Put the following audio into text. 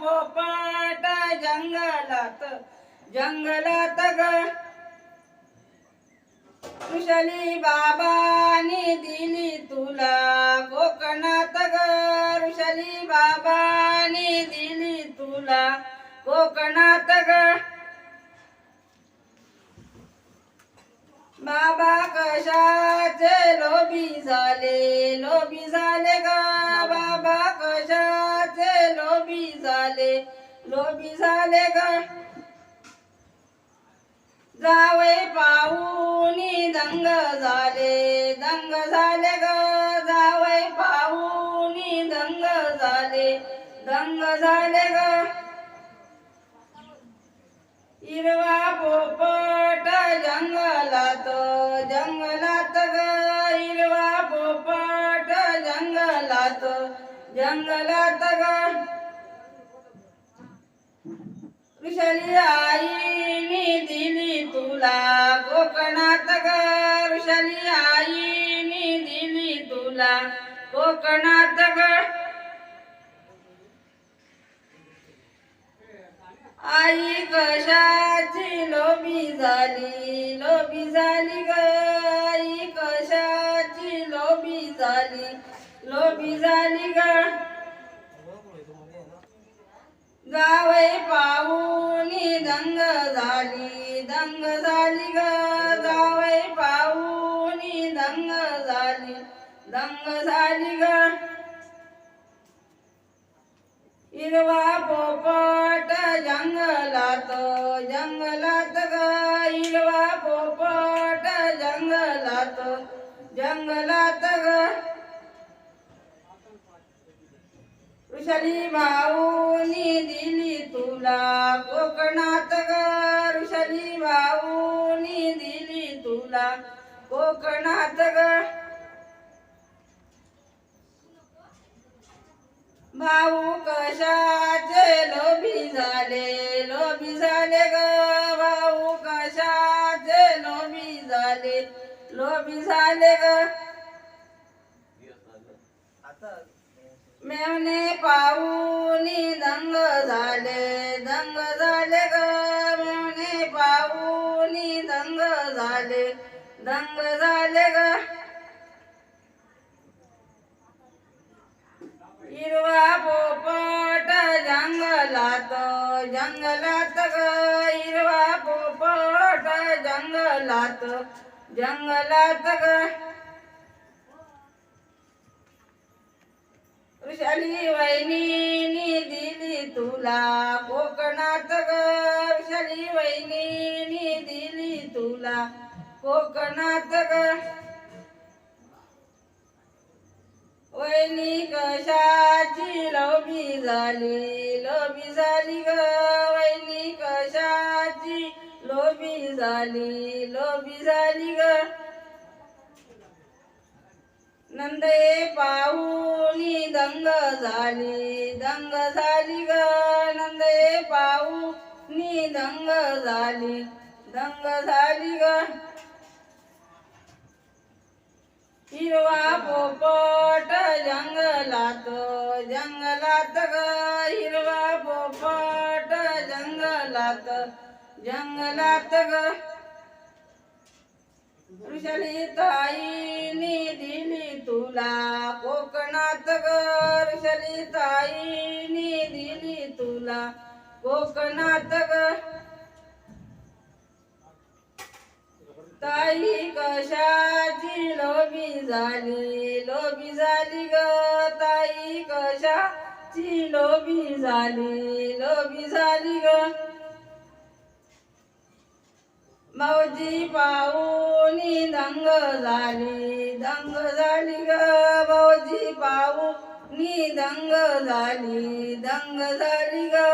पोपट जंगलात जंगलात ग. ऋषली बाबानी दिली तुला कोकणात ग. ऋषली बाबानी दिली तुला कोकणात ग. बाबा कशाचे लोभी झाले लोभी झाले ग. लोभी झाले ग. जावे पाहुनी दंग झाले दंग झाले ग. जावे पाहुनी दंग झाले दंग झाले ग. हिरवा पोपट जंगलात जंगलात ग. हिरवा पोपट जंगलात जंगलात ग. ऋषली आईनी दिली तुला कोकणात ग. ऋषली आईनी दिली तुला कोकणात ग. आई कशाची लोबी झाली लोबी झाली ग. आई कशाची लोबी झाली लोबी झाली ग. जावय पाहुनी दंग झाली दंग झाली ग. जावय पाहुनी दंग झाली दंग झाली ग. हिरवा पोपट जंगलात जंगलात ग. हिरवा पोपट जंगलात जंगलात ग. ऋषली भाऊनी दिली तुला कोकणात ग. ऋषली भाऊनी दिली तुला कोकणात ग. भाऊ कशाचे लोभी झाले? लोभी झाले ग. भाऊ कशाचे लोभी झाले? लोभी झाले ग. मेवणे पाहुनी दंग झाले दंग झाले ग. मेवणे पाहुनी दंग झाले दंग झाले ग. हिरवा पोपट जंगलात जंगलात ग. हिरवा पोपट जंगलात जंगलात ग. वृषाली वहिनी दिली तुला कोकणात ग. ऋषाली वहिनीनी दिली तुला कोकणात ग. वहिनी कशाची लोभी झाली? लोभी झाली ग. वहिनी कशाची लोभी झाली? लोभी झाली ग. नंदे पाहू दंग झाली दंग झाली ग नंदे पाहुनी दंग झाली दंग झाली ग. हिरवा पोपट जंगलात जंगलात ग. हिरवा पोपट जंगलात जंगलात ग. ऋषली ताईनी दिली तुला कोकणात ग दिली तुला. कोकणात ग. ताई कशाची लोबी झाली? लोबी झाली ग ताई कशाची लोबी झाली? लोबी झाली ग. मौजी पाहुनी दंग झाली दंग झाली ग मौजी पाहुनी दंग झाली दंग झाली ग